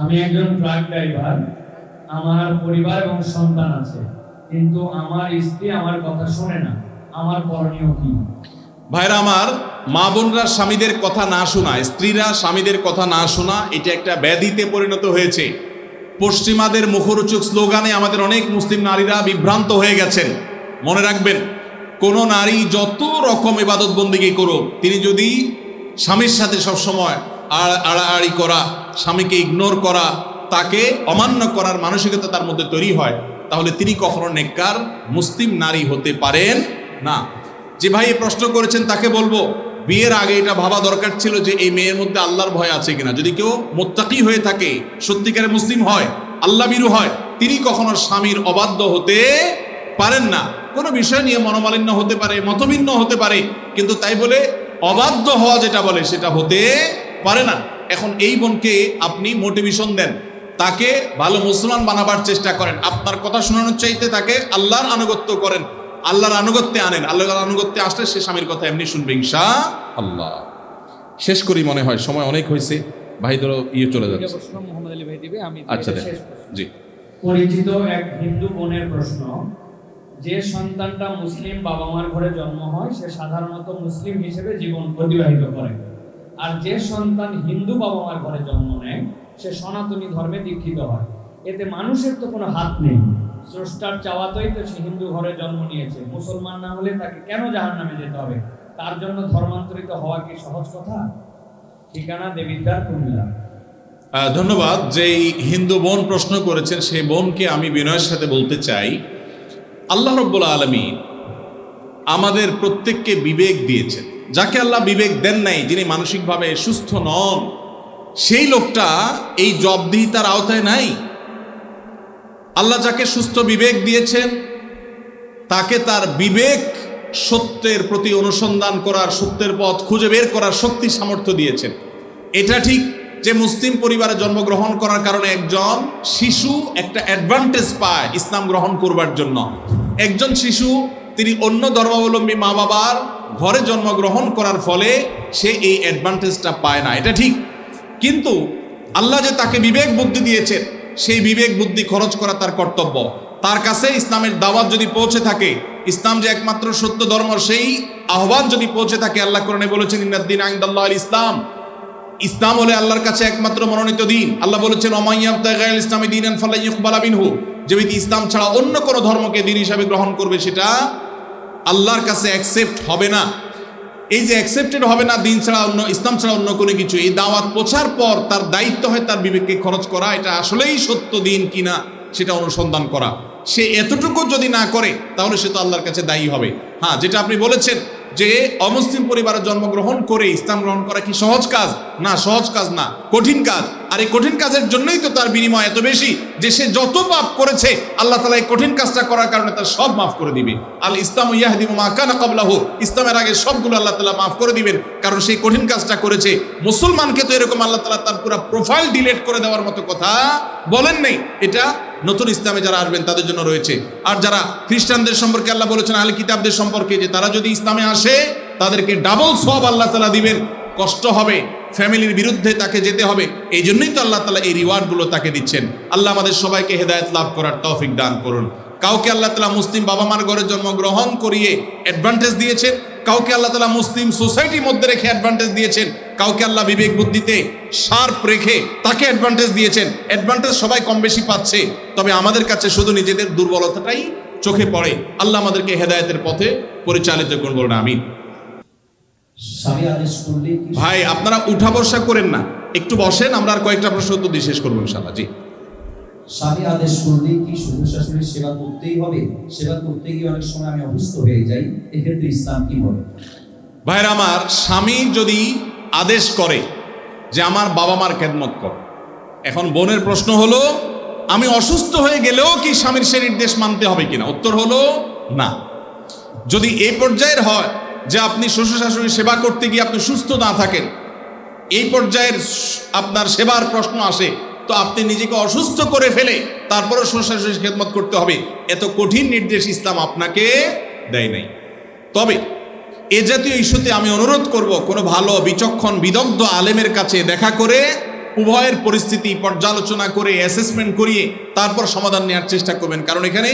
আমি একজন truck driver আমার পরিবার এবং সন্তান আছে, কিন্তু আমার স্ত্রী আমার কথা শোনে না, আমার করণীয় কি? ভাইরা আমার, মা বোনরা স্বামীদের কথা না শোনা, স্ত্রীরা স্বামীদের কথা না শোনা, এটা একটা ব্যাধিতে পরিণত হয়েছে। পশ্চিমাদের মুখরোচক স্লোগানে আমাদের অনেক মুসলিম নারীরা বিভ্রান্ত হয়ে গেছেন। মনে রাখবেন, কোনো নারী যত রকম ইবাদত বন্দিগি করুক, তিনি যদি স্বামীর সাথে সবসময় আড়াআড়ি করা, স্বামীকে ইগনোর করা, তাকে অমান্য করার মানসিকতা তার মধ্যে তৈরি হয়, তাহলে তিনি কখনো নেককার, মুসলিম নারী হতে পারেন না। যে ভাই প্রশ্ন করেছেন, তাকে বলব, বিয়ের আগে এটা ভাবা দরকার ছিল যে এই মেয়ের মধ্যে আল্লাহর ভয় আছে কিনা। যদি কেউ মোত্তাকি হয়ে থাকে, সত্যিকারে মুসলিম হয় আল্লাহ বিরু হয়, তিনি কখনো স্বামীর অবাধ্য হতে পারেন না। কোনো বিষয় নিয়ে মনোমালিন্য হতে পারে মতভিন্ন হতে পারে, কিন্তু তাই বলে অবাধ্য হওয়া যেটা বলে, সেটা হতে পারে না। এখন এই বোনকে আপনি মোটিভেশন দেন। তাকে ভালো মুসলমান বানাবার চেষ্টা করেন। আপনার কথা শোনানোর চাইতে তাকে আল্লাহর আনুগত্য করেন। আল্লাহর আনুগত্যে আনেন। আল্লাহর আনুগত্যে আসলে সে স্বামীর কথা এমনি শুনবে ইনশা আল্লাহ শেষ করি মনে হয় সময় অনেক হয়েছে। ভাই ধরো ইয়ে চলে আমি আচ্ছা। জি। পরিচিত এক হিন্দু বোনের প্রশ্ন যে সন্তানটা মুসলিম বাবা মার ঘরে জন্ম হয় সে সাধারণত মুসলিম হিসেবে জীবন অতিবাহিত করে। আর যে সন্তান হিন্দু বাবা মার ঘরে জন্ম নেয়, সে সনাতনী ধর্মে দীক্ষিত হয়। এতে মানুষের তো কোনো হাত নেই। স্রষ্টার চাওয়াতেই তো সে হিন্দু ঘরে জন্ম নিয়েছে। মুসলমান না হলে তাকে কেন জাহান নামে যেতে হবে? তার জন্য ধর্মান্তরিত হওয়া কি সহজ কথা? ঠিকানা দেবিদ্বার, কুমিল্লা। ধন্যবাদ। যেই হিন্দু বোন প্রশ্ন করেছেন, সেই বোনকে আমি বিনয়ের সাথে বলতে চাই। আল্লাহ রব্বুল আলমী আমাদের প্রত্যেককে বিবেক দিয়েছেন। যাকে আল্লাহ বিবেক দেন নাই, যিনি মানসিকভাবে সুস্থ নন, সেই লোকটা এই জবদিহিতার আওতায় নাই। আল্লাহ যাকে সুস্থ বিবেক দিয়েছেন, তাকে তার বিবেক সত্যের প্রতি অনুসন্ধান করার, সত্যের পথ খুঁজে বের করার শক্তি, সামর্থ্য দিয়েছেন। এটা ঠিক যে মুসলিম পরিবারে জন্মগ্রহণ করার কারণে একজন শিশু একটা অ্যাডভান্টেজ পায় ইসলাম গ্রহণ করবার জন্য। একজন শিশু, তিনি অন্য ধর্মাবলম্বী মা বাবার ঘরে জন্মগ্রহণ করার ফলে সে এই অ্যাডভান্টেজটা পায় না। এটা ঠিক। কিন্তু আল্লাহ যে তাকে বিবেক বুদ্ধি দিয়েছেন, সেই বিবেক বুদ্ধি খরচ করা তার কর্তব্য। তার কাছে ইসলামের দাওয়াত যদি পৌঁছে থাকে, ইসলাম যে একমাত্র সত্য ধর্ম, সেই আহ্বান যদি পৌঁছে থাকে, আল্লাহ কোরআনে বলেছেন ইন্নাদ্দিন আইন্দাল্লাহ ইসলাম। ইসলাম হলে আল্লাহর কাছে একমাত্র মনোনীত দিন। আল্লাহ বলেছেন অমাইয়াবদাল ইসলামী দিন ফালাইবালাবিনহু যে ব্যক্তি ইসলাম ছাড়া অন্য কোনো ধর্মকে দিন হিসাবে গ্রহণ করবে, সেটা আল্লাহর কাছে অ্যাকসেপ্ট হবে না। এই যে অ্যাকসেপ্টেড হবে না, দিন ছাড়া অন্য, ইসলাম ছাড়া অন্য কোনো কিছু, এই দাওয়াত পৌঁছার পর তার দায়িত্ব হয় তার বিবেককে খরচ করা, এটা আসলেই সত্য দিন কিনা সেটা অনুসন্ধান করা। সে এতটুকু যদি না করে, তাহলে সে তো আল্লাহর কাছে দায়ী হবে। হ্যাঁ যেটা আপনি বলেছেন যে অমুসলিম পরিবারে জন্মগ্রহণ করে ইসলাম গ্রহণ করা কি সহজ কাজ? না, সহজ কাজ না, কঠিন কাজ। আর এই কঠিন কাজের জন্যই তো তার বিনিময় এত বেশি যে সে যত পাপ করেছে, আল্লাহ তালা এই কঠিন কাজটা করার কারণে তার সব মাফ করে দিবে আল ইসলাম ইয়াহদিম মা কানা কাবলাহু ইসলামের আগে সবগুলো আল্লাহ তালা মাফ করে দিবেন, কারণ সেই কঠিন কাজটা করেছে। মুসলমানকে তো এরকম আল্লাহ তালা তার পুরো প্রোফাইল ডিলেট করে দেওয়ার মতো কথা বলেন নেই। এটা নতুন ইসলামে যারা আসবেন, তাদের জন্য রয়েছে। আর যারা খ্রিস্টানদের সম্পর্কে আল্লাহ বলেছেন, আহলে কিতাবদের সম্পর্কে, যে তারা যদি ইসলামে আসে, তাদেরকে ডাবল সব আল্লাহ তালা দিবেন। কষ্ট হবে। ফ্যামিলির বিরুদ্ধে তাকে যেতে হবে। এই জন্যই তো আল্লাহ তালা এই রিওয়ার্ডগুলো তাকে দিচ্ছেন। আল্লাহ আমাদের সবাইকে হেদায়ত লাভ করার তৌফিক দান করুন। কাউকে আল্লাহ তালা মুসলিম বাবা মার ঘরে জন্মগ্রহণ করিয়ে অ্যাডভান্টেজ দিয়েছেন, কাউকে আল্লাহ তালা মুসলিম সোসাইটির মধ্যে রেখে অ্যাডভান্টেজ দিয়েছেন, কাউকে আল্লাহ বিবেক বুদ্ধিতে শার্প রেখে তাকে অ্যাডভান্টেজ দিয়েছেন। অ্যাডভান্টেজ সবাই কম বেশি পাচ্ছে, তবে আমাদের কাছে শুধু নিজেদের দুর্বলতাটাই চোখে পড়ে। আল্লাহ আমাদেরকে হেদায়তের পথে পরিচালিত করুন বলুন আমি স্বামী আদেশ করলে কি ভাই আপনারা উঠা বসা করেন না। একটু বসেন আমরা আর কয়েকটা প্রশ্ন উত্তর দিয়ে শেষ করব ইনশাল্লাহ জি। স্বামী আদেশ করলে কি শ্বশুর শাশুড়ির সেবা করতেই হবে? সেবা করতে গিয়ে অনেক সময় আমি অসুস্থ হয়ে যাই এক্ষেত্রে ইসলাম কি বলে? আমার স্বামী যদি আদেশ করে যে আমার বাবা মার খেদমত কর এখন বোনের প্রশ্ন হলো আমি অসুস্থ হয়ে গেলেও কি স্বামীর সে নির্দেশ মানতে হবে কিনা? উত্তর হলো না। যদি এই পর্যায়ের হয় যে আপনি শ্বশুর শাশুড়ির সেবা করতে গিয়ে আপনি সুস্থ না থাকেন, এই পর্যায়ের আপনার সেবার প্রশ্ন আসে, তো আপনি নিজেকে অসুস্থ করে ফেলে তারপরে শ্বশুর শাশুড়ির খেদমত করতে হবে। এত কঠিন নির্দেশ ইসলাম আপনাকে দেয় নাই। তবে এ জাতীয় ইস্যুতে আমি অনুরোধ করব, কোনো ভালো, বিচক্ষণ, বিদগ্ধ আলেমের কাছে দেখা করে উভয়ের পরিস্থিতি পর্যালোচনা করে অ্যাসেসমেন্ট করিয়ে তারপর সমাধান নেওয়ার চেষ্টা করবেন। কারণ এখানে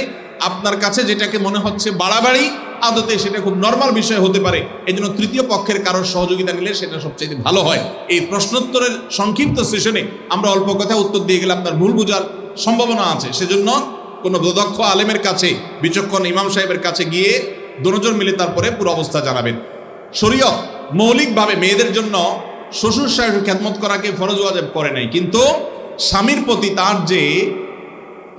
আপনার কাছে যেটাকে মনে হচ্ছে বাড়াবাড়ি আদতে সেটা খুব নর্মাল বিষয় হতে পারে। এই জন্য তৃতীয় পক্ষের কারোর সহযোগিতা নিলে সেটা সবচেয়ে ভালো হয়। এই প্রশ্নোত্তরের সংক্ষিপ্ত সেশনে আমরা অল্প কথা উত্তর দিয়ে গেলে আপনার ভুল বোঝার সম্ভাবনা আছে। সেজন্য কোনো দক্ষ আলেমের কাছে, বিচক্ষণ ইমাম সাহেবের কাছে গিয়ে দুজন মিলে তারপরে পুরো অবস্থা জানাবেন। শরীয়ত মৌলিকভাবে মেয়েদের জন্য শ্বশুর সাহেবের খ্যাতমত করাকে ফরজ ওয়াজেব করে নাই। কিন্তু স্বামীর প্রতি তার যে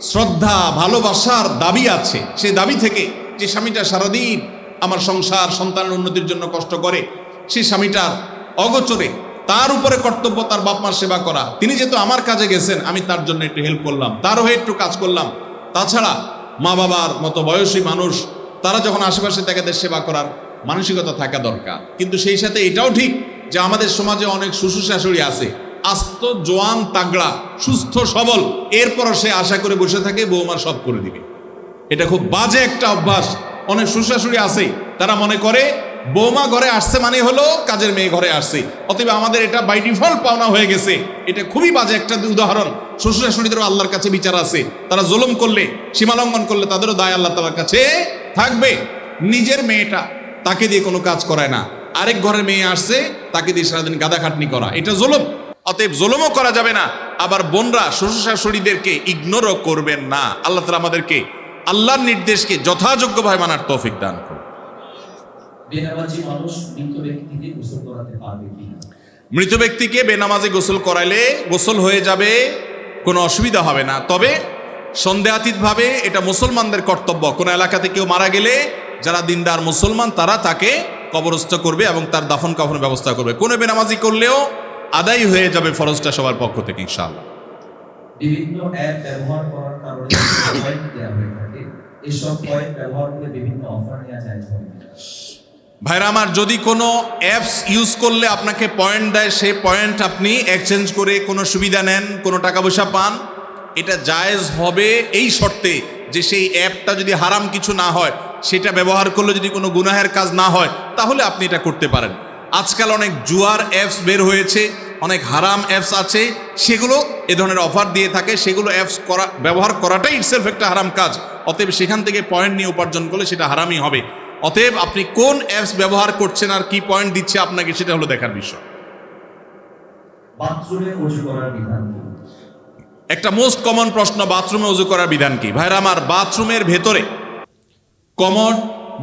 শ্রদ্ধা, ভালোবাসার দাবি আছে সেই দাবি থেকে যে স্বামীটা সারাদিন আমার সংসার, সন্তানের উন্নতির জন্য কষ্ট করে সেই স্বামীটার অগোচরে তার উপরে কর্তব্য তার বাপ মার সেবা করা। তিনি যেহেতু আমার কাজে গেছেন, আমি তার জন্য একটু হেল্প করলাম। তার হয়ে একটু কাজ করলাম। তাছাড়া মা বাবার মতো বয়সী মানুষ, তারা যখন আশেপাশে তাদের সেবা করার মানসিকতা থাকা দরকার। কিন্তু সেই সাথে এটাও ঠিক যে আমাদের সমাজে অনেক শ্বশুর শাশুড়ি আছে, আস্ত, জোয়ান, তাগড়া, সুস্থ, সবল, এরপরও সে আশা করে বসে থাকে বৌমা সব করে দিবে। এটা খুব বাজে একটা অভ্যাস। অনেক শ্বশুরাশুড়ি আছে, তারা মনে করে, বৌমা ঘরে আসছে মানে হলো কাজের মেয়ে ঘরে আসছে। অতএব আমাদের এটা বাই ডিফল্ট পাওনা হয়ে গেছে। এটা খুবই বাজে একটা উদাহরণ। শ্বশুরাশুড়িদেরও আল্লাহর কাছে বিচার আছে। তারা জুলুম করলে সীমালঙ্ঘন করলে তাদেরও দায় আল্লাহ তালার কাছে থাকবে। নিজের মেয়েটা তাকে দিয়ে কোনো কাজ করায় না। আরেক ঘরের মেয়ে আসছে, তাকে দিয়ে সারাদিন গাদা খাটনি করা। এটা জুলুম। অতএব জুলুমও করা যাবে না। আবার বোনরা শ্বশুর শাশুড়িদেরকে ইগনোরও করবেন না। আল্লাহ তালা আমাদেরকে আল্লাহর নির্দেশকে যথাযোগ্যভাবে মানার তৌফিক দান করুন। মৃত ব্যক্তিকে বেনামাজে গোসল করাইলে গোসল হয়ে যাবে কোনো অসুবিধা হবে না। তবে সন্দেহাতীতভাবে এটা মুসলমানদের কর্তব্য। কোনো এলাকাতে কেউ মারা গেলে যারা দিনদার মুসলমান তারা তাকে কবরস্থ করবে এবং তার দাফন কাফনের ব্যবস্থা করবে। কোনো বেনামাজি করলেও আদায় হয়ে যাবে ফরজটা সবার পক্ষ থেকে ইনশাআল্লাহ। বিভিন্ন অ্যাপ ব্যবহার করার কারণে পয়েন্ট দেওয়া হয়ে থাকে। এসব পয়েন্ট ব্যবহার করে বিভিন্ন অফার নেওয়া যায় ভাইরা আমার, যদি কোনো অ্যাপস ইউজ করলে আপনাকে পয়েন্ট দেয় সেই পয়েন্ট আপনি এক্সচেঞ্জ করে কোনো সুবিধা নেন, কোনো টাকা পয়সা পান, এটা জায়েজ হবে এই শর্তে যে সেই অ্যাপটা যদি হারাম কিছু না হয়, সেটা ব্যবহার করলে যদি কোনো গুনাহের কাজ না হয়, তাহলে আপনি এটা করতে পারেন। আজকাল অনেক জুয়ার অ্যাপস বের হয়েছে অনেক হারাম অ্যাপস আছে সেগুলো এ ধরনের অফার দিয়ে থাকে সেগুলো অ্যাপস করা ব্যবহার করাটাই ইটসেলফ একটা হারাম কাজ। অতএব সেখান থেকে পয়েন্ট নিয়ে উপার্জন করলে সেটা হারামই হবে। অতএব আপনি কোন অ্যাপস ব্যবহার করছেন আর কি পয়েন্ট দিচ্ছে আপনাকে সেটা হলো দেখার বিষয়। একটা মোস্ট কমন প্রশ্ন বাথরুমে উজু করার বিধান কি? ভাইরা আমার বাথরুমের ভেতরে কমন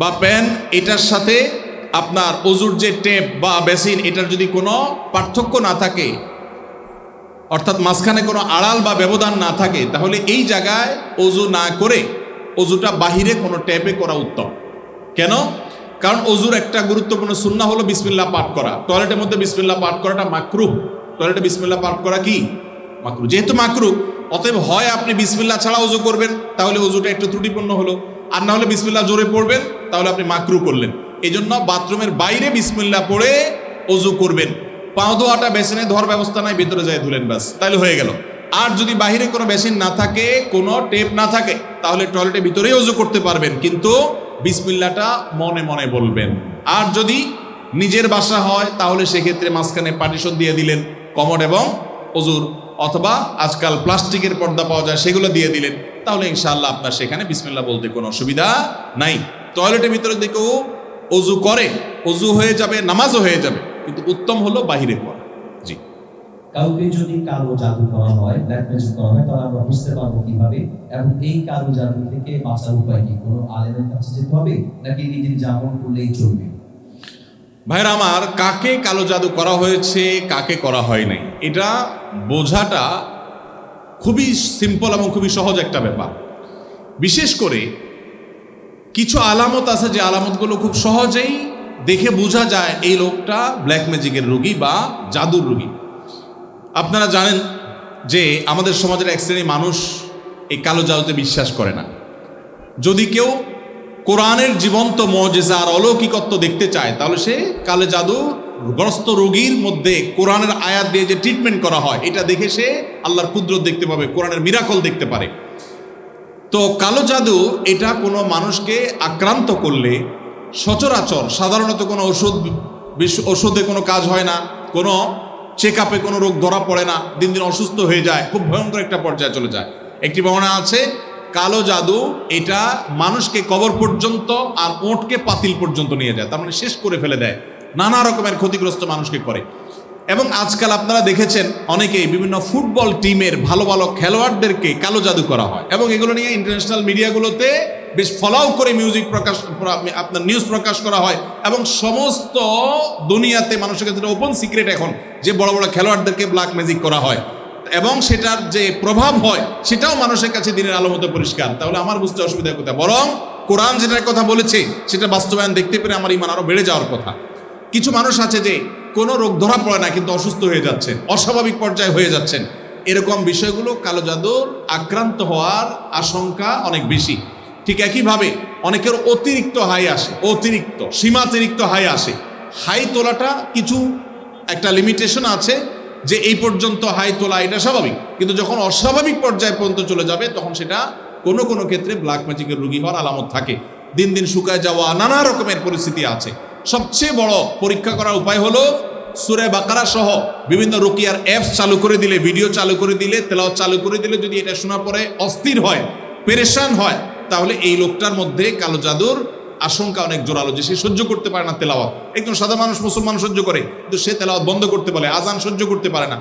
বা প্যান এটার সাথে আপনার অজুর যে টেপ বা বেসিন, এটার যদি কোনো পার্থক্য না থাকে, অর্থাৎ মাঝখানে কোনো আড়াল বা ব্যবধান না থাকে, তাহলে এই জায়গায় অজু না করে অজুটা বাহিরে কোনো ট্যাপে করা উত্তম। কেন? কারণ অজুর একটা গুরুত্বপূর্ণ সুন্না হলো বিসমিল্লা পাঠ করা। টয়লেটের মধ্যে বিসমিল্লা পাঠ করাটা মাকরু টয়লেটে বিসমিল্লা পাঠ করা কি? মাকরু যেহেতু মাকরু অতএব হয় আপনি বিসমিল্লা ছাড়া অজু করবেন, তাহলে অজুটা একটু ত্রুটিপূর্ণ হলো। আর না হলে বিসমিল্লা জোরে পড়বেন, তাহলে আপনি মাকরু করলেন। এই জন্য বাথরুমের বাইরে বিসমিল্লাহ পড়ে অজু করবেন। পাও ধোয়াটা বেসিনে ধোয়ার ব্যবস্থা নাই, ভিতরে যায় ধুলেন ব্যাস। তাহলে হয়ে গেল। আর যদি বাহিরে কোনো বেসিন না থাকে, কোনো টেপ না থাকে, তাহলে টয়লেটের ভিতরেই অজু করতে পারবেন। কিন্তু বিসমিল্লাটা মনে মনে বলবেন। আর যদি নিজের বাসা হয়, তাহলে সেক্ষেত্রে মাঝখানে পার্টিশন দিয়ে দিলেন কমড এবং অজুর। অথবা আজকাল প্লাস্টিকের পর্দা পাওয়া যায়, সেগুলো দিয়ে দিলেন। তাহলে ইনশাআল্লাহ আপনার সেখানে বিসমিল্লা বলতে কোনো অসুবিধা নাই। টয়লেটের ভিতরে দেখেও অজু করে অজু হয়ে যাবে নামাজও হয়ে যাবে কিন্তু উত্তম হলো বাহিরে পড়া। জি। কাউকে যদি কালো জাদু করা হয় ব্ল্যাক ম্যাজিক করা হয় তাহলে আমরা বুঝতে পারব কীভাবে এবং এই কালো জাদু থেকে বাঁচার উপায় কি? কোনো আলেমের কাছে যেতে হবে নাকি নিজের যেমন করলেই চলবে? ভাইরা আমার কাকে কালো জাদু করা হয়েছে কাকে করা হয় নাই? এটা বোঝাটা খুবই সিম্পল এবং খুবই সহজ একটা ব্যাপার। বিশেষ করে কিছু আলামত আছে যে আলামতগুলো খুব সহজেই দেখে বোঝা যায় এই লোকটা ব্ল্যাক ম্যাজিকের রোগী বা জাদুর রোগী। আপনারা জানেন যে আমাদের সমাজের এক শ্রেণির মানুষ এই কালো জাদুতে বিশ্বাস করে না। যদি কেউ কোরআনের জীবন্ত মজেজা আর অলৌকিকত্ব দেখতে চায়, তাহলে সে কালো জাদু গ্রস্ত রোগীর মধ্যে কোরআনের আয়াত দিয়ে যে ট্রিটমেন্ট করা হয়, এটা দেখে সে আল্লাহর কুদরত দেখতে পাবে, কোরআনের মিরাকল দেখতে পারে। তো কালো জাদু, এটা কোনো মানুষকে আক্রান্ত করলে সচরাচর সাধারণত কোনো ওষুধ ওষুধে কোনো কাজ হয় না, কোনো চেক আপে কোনো রোগ ধরা পড়ে না, দিন দিন অসুস্থ হয়ে যায়, খুব ভয়ঙ্কর একটা পর্যায়ে চলে যায়। একটি বর্ণনা আছে, কালো জাদু, এটা মানুষকে কবর পর্যন্ত আর ওঁটকে পাতিল পর্যন্ত নিয়ে যায়, তার মানে শেষ করে ফেলে দেয়, নানা রকমের ক্ষতিগ্রস্ত মানুষকে করে। এবং আজকাল আপনারা দেখেছেন অনেকেই বিভিন্ন ফুটবল টিমের ভালো ভালো খেলোয়াড়দেরকে কালো জাদু করা হয়। এবং এগুলো নিয়ে ইন্টারন্যাশনাল মিডিয়াগুলোতে বেশ ফলাও করে মিউজিক প্রকাশ আপনার নিউজ প্রকাশ করা হয়। এবং সমস্ত দুনিয়াতে মানুষের কাছে ওপেন সিক্রেট এখন যে বড় বড় খেলোয়াড়দেরকে ব্ল্যাক ম্যাজিক করা হয়। এবং সেটার যে প্রভাব হয়, সেটাও মানুষের কাছে দিনের আলো মতো পরিষ্কার। তাহলে আমার বুঝতে অসুবিধার কথা বরং কোরআন যেটার কথা বলেছে, সেটা বাস্তবায়ন দেখতে পেরে আমার ইমান আরও বেড়ে যাওয়ার কথা। কিছু মানুষ আছে যে কোনো রোগ ধরা পড়ে না, কিন্তু অসুস্থ হয়ে যাচ্ছেন, অস্বাভাবিক পর্যায়ে হয়ে যাচ্ছেন। এরকম বিষয়গুলো কালো জাদুর আক্রান্ত হওয়ার আশঙ্কা অনেক বেশি। ঠিক একইভাবে অনেকের অতিরিক্ত হাই আসে, অতিরিক্ত, সীমাতিরিক্ত হাই আসে। হাই তোলাটা কিছু একটা লিমিটেশন আছে যে এই পর্যন্ত হাই তোলা এটা স্বাভাবিক। কিন্তু যখন অস্বাভাবিক পর্যায়ে পর্যন্ত চলে যাবে, তখন সেটা কোনো কোনো ক্ষেত্রে ব্ল্যাক ম্যাজিকের রুগী হওয়ার আলামত থাকে। দিন দিন শুকায় যাওয়া নানা রকমের পরিস্থিতি আছে। সবচেয়ে বড় পরীক্ষা করার উপায় হলো সুরে বাকারা সহ বিভিন্ন রুকিয়ার অ্যাপস চালু করে দিলে ভিডিও চালু করে দিলে, তেলাওয়াত চালু করে দিলে যদি এটা শোনার পরে অস্থির হয়, পেরেশান হয়, তাহলে এই লোকটার মধ্যে কালো জাদুর আশঙ্কা অনেক জোরালো যে সে সহ্য করতে পারে না তেলাওয়াত। একজন সাদা মানুষ মুসলমান সহ্য করে, কিন্তু সে তেলাওয়াত বন্ধ করতে পারে, আজান সহ্য করতে পারে না।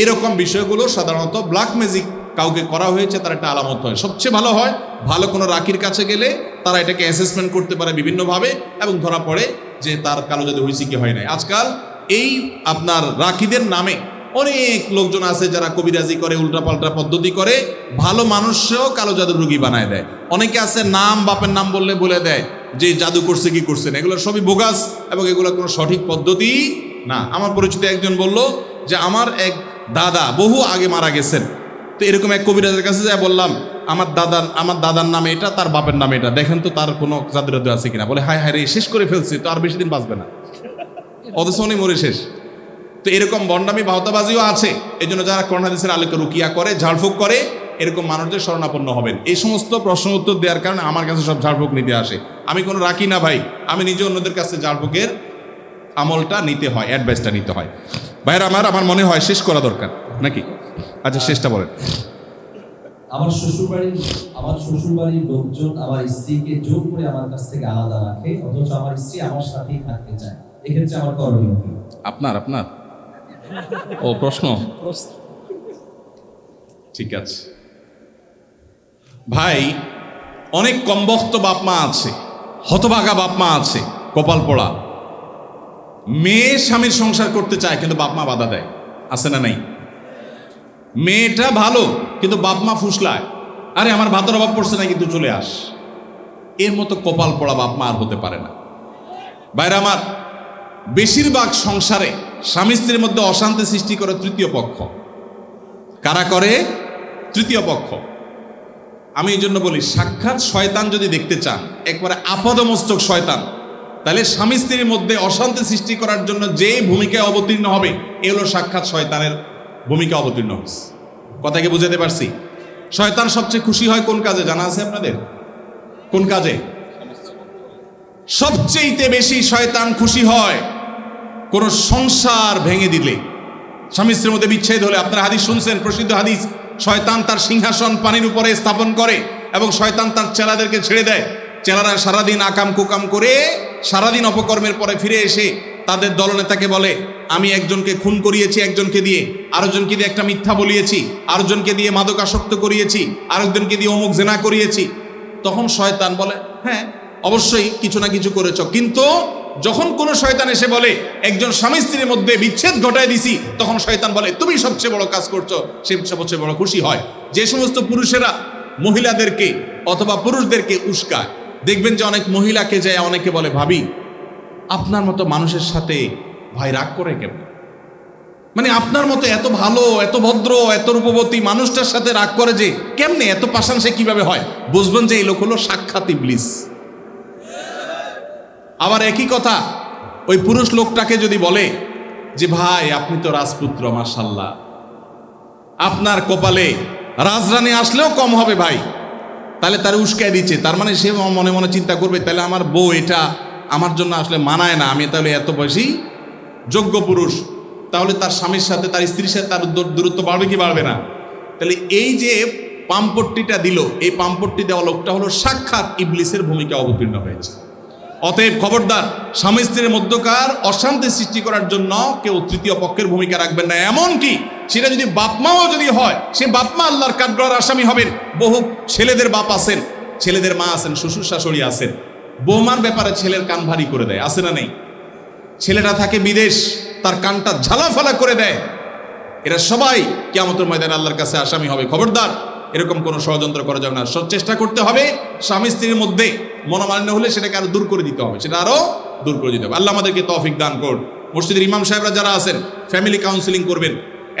এরকম বিষয়গুলো সাধারণত ব্ল্যাক ম্যাজিক কাউকে করা হয়েছে, তার একটা আলামত হয়। সবচেয়ে ভালো হয়, ভালো কোনো রাখির কাছে গেলে তারা এটাকে অ্যাসেসমেন্ট করতে পারে বিভিন্নভাবে এবং ধরা পড়ে যে তার কালো জাদু হয়েছে কি হয় নাই। আজকাল এই আপনার রাখিদের নামে অনেক লোকজন আছে যারা কবিরাজি করে, উল্টাপাল্টা পদ্ধতি করে, ভালো মানুষও কালো জাদুর রুগী বানায় দেয়। অনেকে আছে নাম, বাপের নাম বললে বলে দেয় যে জাদু করছে কি করছে না। এগুলো সবই বোগাস এবং এগুলো কোনো সঠিক পদ্ধতি না। আমার পরিচিত একজন বলল যে, আমার এক দাদা বহু আগে মারা গেছেন। তো এরকম এক কবিরাজের কাছে যা বললাম, আমার দাদার আমার দাদার নামে এটা, তার বাপের নামে এটা। দেখেন তো তার কোনো জাদুরাদু আছে কিনা। বলে, হায় হায় রে, শেষ করে ফেলছি, তো আর বেশি দিন বাঁচবে না। অথচ উনি মরে শেষ। তো এরকম বন্ডামি ভাওতাবাজিও আছে। এই জন্য যারা করোনাদিসের আলোকে রুকিয়া করে, ঝাড়ফুঁক করে, এরকম মানুষদের শরণাপন্ন হবেন। এই সমস্ত প্রশ্ন উত্তর দেওয়ার কারণে আমার কাছে সব ঝাড়ফুঁক নিতে আসে। আমি কোনো রাখি না ভাই। আমি নিজে অন্যদের কাছে ঝাড়ফুঁকের আমলটা নিতে হয় অ্যাডভাইসটা নিতে হয়। ভাইয়ের আমার আমার মনে হয় শেষ করা দরকার, নাকি? আচ্ছা শেষটা বলেন। আমার শ্বশুর বাড়ির আমার শ্বশুর বাড়ির লোকজন আমার স্ত্রীকে জোর করে আমার কাছ থেকে আলাদা রাখে অথচ আমার স্ত্রী আমার সাথেই থাকতে চায়। এক্ষেত্রে আমার করণীয় আপনার আপনার? ও প্রশ্ন? ঠিক আছে। ভাই অনেক কমবক্ত বাপ মা আছে হতভাগা বাপ মা আছে কপাল পোড়া। মেয়ে স্বামীর সংসার করতে চায় কিন্তু বাপ মা বাধা দেয়। আছে না নাই? মেয়েটা ভালো, কিন্তু বাপ মা ফুসলায়। আরে, আমার ভাতর অভাব পড়ছে না, কিন্তু চলে আস। এর মতো কপাল পড়া বাপ মা আর হতে পারে না। বাইরে আমার, বেশিরভাগ সংসারে স্বামী স্ত্রীর মধ্যে অশান্তি সৃষ্টি করে তৃতীয় পক্ষ। কারা করে? তৃতীয় পক্ষ। আমি এই জন্য বলি, সাক্ষাৎ শয়তান যদি দেখতে চান, একবারে আপাদমস্তক শয়তান, তাহলে স্বামী স্ত্রীর মধ্যে অশান্তি সৃষ্টি করার জন্য যে ভূমিকায় অবতীর্ণ হবে, এ হলো সাক্ষাৎ শয়তানের ভূমিকা অবতীর্ণ হয়েছে। কথাকে বুঝাতে পারছি? শয়তান সবচেয়ে খুশি হয় কোন কাজে? জানা আছে আপনাদের? কোন কাজে? সবচেয়েতে বেশি শয়তান খুশি হয় কোন সংসার ভেঙে দিলে। স্বামী স্ত্রীর মধ্যে বিচ্ছেদ হলে, আপনারা হাদিস শুনছেন, প্রসিদ্ধ হাদিস, শয়তান তার সিংহাসন পানির উপরে স্থাপন করে এবং শয়তান তার চেলাদেরকে ছেড়ে দেয়। চেলারা সারাদিন আকাম কুকাম করে সারাদিন অপকর্মের পরে ফিরে এসে তাদের দলনেতাকে বলে, আমি একজনকে খুন করিয়েছি একজনকে দিয়ে, আরেকজনকে দিয়ে একটা মিথ্যা বলিয়েছি, আরেকজনকে দিয়ে মাদকাসক্ত করিয়েছি, আরেকজনকে দিয়ে অমুক জেনা করিয়েছি। তখন শয়তান বলে হ্যাঁ অবশ্যই কিছু না কিছু করেছ। কিন্তু যখন কোনো শয়তান এসে বলে, একজন স্বামী স্ত্রীর মধ্যে বিচ্ছেদ ঘটায় দিছি, তখন শয়তান বলে, তুমি সবচেয়ে বড় কাজ করছ, সে সবচেয়ে বড় খুশি হয়। যে সমস্ত পুরুষেরা মহিলাদেরকে অথবা পুরুষদেরকে উস্কায়। দেখবেন যে অনেক মহিলাকে যায়, অনেকে বলে, ভাবি আপনার মতো মানুষের সাথে ভাই রাগ করে কেমন মানে আপনার মতো এত ভালো, এত ভদ্র, এত রূপবতী মানুষটার সাথে রাগ করে যে কেমনে, এত পাশান সে কীভাবে হয়? বুঝবেন যে এই লোক হলো সাক্ষাৎ ইবলিস। আবার একই কথা, ওই পুরুষ লোকটাকে যদি বলে যে, ভাই, আপনি তো রাজপুত্র মাসাল্লাহ আপনার কপালে রাজরানী আসলেও কম হবে ভাই। তাহলে তার উস্কায় দিচ্ছে। তার মানে সে মনে মনে চিন্তা করবে, তাহলে আমার বউ এটা আমার জন্য আসলে মানায় না, আমি তাহলে এত বেশি যোগ্য পুরুষ, তাহলে তার স্বামীর সাথে, তার স্ত্রীর সাথে তার দূরত্ব বাড়বে কি বাড়বে না? তাহলে এই যে পাম্পট্টিটা দিল, এই পাম্পট্টি দেওয়া লোকটা হলো সাক্ষাৎ ইবলিসের ভূমিকা অবতীর্ণ হয়েছে। অতএব খবরদার, স্বামী স্ত্রীর মধ্যকার অশান্তি সৃষ্টি করার জন্য কেউ তৃতীয় পক্ষের ভূমিকা রাখবেন না। এমন কি সেটা যদি বাপমাও যদি হয়, সে বাপমা আল্লাহর কাঠগড়ার আসামি হবেন। বহু ছেলেদের বাপ আছেন, ছেলেদের মা আছেন, শ্বশুর শাশুড়ি আছেন। বৌমার ব্যাপারে ছেলের কান ভারী করে দেয়, আছে না নেই? ছেলেটা থাকে বিদেশ, তার কানটা ঝালাফালা করে দেয়। এরা সবাই কেমতের ময়দানে আল্লাহর কাছে আসামি হবে। খবরদার, এরকম কোনো ষড়যন্ত্র করা যাবে না। চেষ্টা করতে হবে স্বামী স্ত্রীর মধ্যে মনোমালিন্য হলে সেটাকে আরও দূর করে দিতে হবে, সেটা আরও দূর করে দিতে হবে। আল্লাহ আমাদেরকে তৌফিক দান করুন। মসজিদের ইমাম সাহেবরা যারা আছেন ফ্যামিলি কাউন্সিলিং করবেন,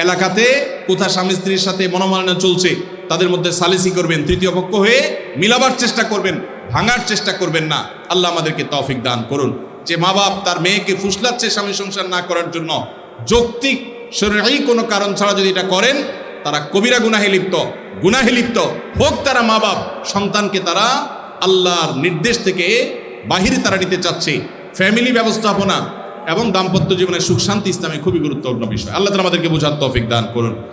এলাকাতে কোথা স্বামী স্ত্রীর সাথে মনোমালিন্য চলছে, তাদের মধ্যে সালিসি করবেন, তৃতীয় পক্ষ হয়ে মিলাবার চেষ্টা করবেন। ভাঙার চেষ্টা করবেন না। আল্লাহ আমাদেরকে তৌফিক দান করুন। যে মা বাপ তার মেয়েকে ফুসলাচ্ছে স্বামী সংসার না করার জন্য, যৌক্তিক শরীরেই কোনো কারণ ছাড়া যদি এটা করেন, তারা কবিরা গুনাহে লিপ্ত গুনাহে লিপ্ত। হোক তারা মা বাপ, সন্তানকে তারা আল্লাহর নির্দেশ থেকে বাহিরে তারা নিতে চাচ্ছে। ফ্যামিলি ব্যবস্থাপনা এবং দাম্পত্য জীবনের সুখ শান্তি ইসলামে খুবই গুরুত্বপূর্ণ বিষয়। আল্লাহ তালা আমাদেরকে বোঝার তৌফিক দান করুন।